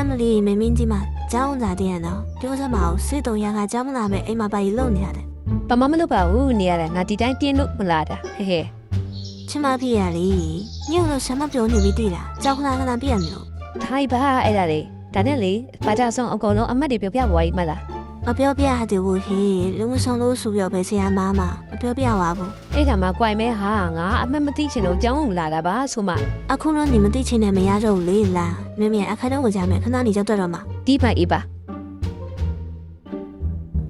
Emily မမင်းကြီးမကြောင်းလာတဲ့ရတော့ပြောစမအောင်စေတုံရကကြောင်းမလာမဲ့အိမ်မှာပါရီလုံနေရတယ်။ဘာမှမလုပ်ပါဘူးနေရတယ်ငါဒီတိုင်းပြင်းလို့မလာတာဟဲ့ဟဲ့။ချမဖေးရလေညို့လို့ဆမပြောနေပြီးတွေ့လားကြောင်းခဏခဏပြရမလို့။ဒါ ਈ ပါအဲ့ဒါလေဒါနဲ့လေဘာကြဆုံးအကုန်လုံးအမတ်တွေပြောပြပွားကြီးမလား မပြောပြရတဲ့ဘူးဟေးလူမဆောင်လို့ဆိုပြောပဲဆရာမမမပြောပြပါဘူးအဲ့ဒါမှကြွိုင်မဲဟာငါအမတ်မသိချင်လို့ကြောင်းကိုလာတာပါဆိုမှအခုတော့နေမသိချင်နဲ့မရတော့ဘူးလေလားမြင်မြင်အခါတော့ဝင်ကြမယ်ခဏနေကြောက်တော့မှာဒီပိုက်အေးပါ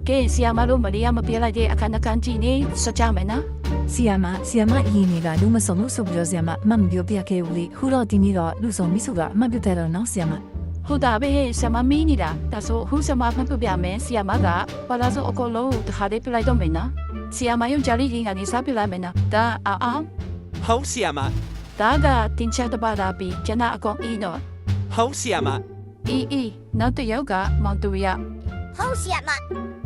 ကဲဆီယာမတို့မရီယာမပြေးလိုက်တဲ့အခန်းအခန်းကြည့်နေစကြမယ်နော်ဆီယာမဆီယာမအရင်ကလူမစုံလို့ဆိုပြီးတော့ဆီယာမအမှတ်မပြောပြခဲ့ဘူးလေခုတော့ဒီနေ့တော့လူစုံမိစုကအမှတ်ပြတဲ့တော့နော်ဆီယာမ ဟုတ်တာပဲဆီယာမမီးနေတာဒါဆိုဟူဆီယာမဖတ်ပြမယ်ဆီယာမကဘာလာဆိုအကုန်လုံးတခါတည်းပြလိုက်တော့မယ်နော်ဆီယာမယုံကြလိရင်ကနေစားပြလိုက်မယ်နော်ဒါအာအာဟုတ်ဆီယာမဒါကတင်ချတပါတာပြီးကျန်အကောင်အီနော်ဟုတ်ဆီယာမအီအီနောက်တစ်ယောက်ကမောင်တူရဟုတ်ဆရာမ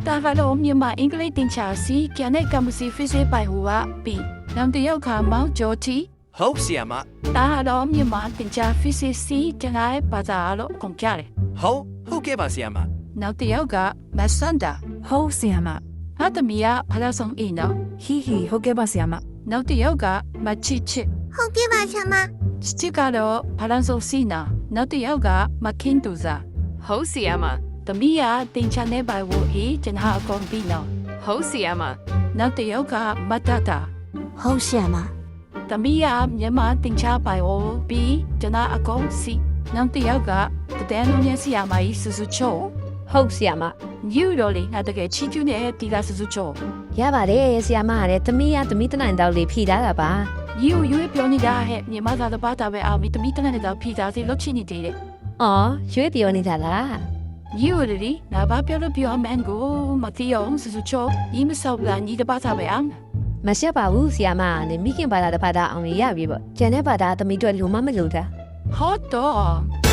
ဒါကလည်းမြန်မာအင်္ဂလိပ်တင်ချစီကျန်တဲ့ကမ္ဘာစီဖစ်စေပိုင်ဟူကပြီးနောက်တစ်ယောက်ကမောင်ဂျော်တီ ဟုတ်ဆီယာမဒါကတော့မြန်မာတင်ချဖစ်စေစီကျန်တဲ့ဘာသာလို့ကုန်ကြတယ်ဟုတ်ဟုတ်ကဲ့ပါဆီယာမနောက်တစ်ယောက်ကမဆန်ဒါဟုတ်ဆီယာမဟာတမီးကဖလာဆောင်အင်းနော်ဟီဟီဟုတ်ကဲ့ပါဆီယာမနောက်တစ်ယောက်ကမချစ်ချစ်ဟုတ်ကဲ့ပါဆရာမစတစ်ကတော့ဖလာဆောင်စီနာနောက်တစ်ယောက်ကမခင်တူစာဟုတ်စီယာမတမီးကတင်ချနေပါဝဟီကျန်ဟာအကောင်ပြီးနော်ဟုတ်စီယာမနောက်တစ်ယောက်ကမတတာဟုတ်ဆရာမ တမီးကမြန်မာတင်ချပိုင်ဝပြီးကျန်အကောင်စီနောက်တစ်ယောက်ကတတဲ့လုံးရဲ့ဆီယာမကြီးဆူဆူချိုဟုတ်ဆီယာမယူတော်လေးငါတကယ်ချီကျူးနေတဲ့တီလာဆူဆူချိုရပါတယ်ဆီယာမကလည်းသမီးရသမီးတနိုင်တော့လေဖြီထားတာပါယူယူပြောနေတာဟဲ့မြန်မာသာတပါတာပဲအောင်ပြီးတမီးတနဲ့တော့ဖီတာစီလုတ်ချနေတယ်အော်ရွေးပြောနေတာလားယူရီနာဘာပြောလို့ပြောမန်ကိုမတီအောင်ဆူဆူချိုဤမဆောက်လာညီတပါတာပဲအောင် မရှက်ပါဘူးဆီယာမကလည်းမိခင်ဘာသာတစ်ဖာတာအောင်ရရပြီပေါ့ကျန်တဲ့ဘာသာသမီးတို့လူမမလို့တာဟောတော့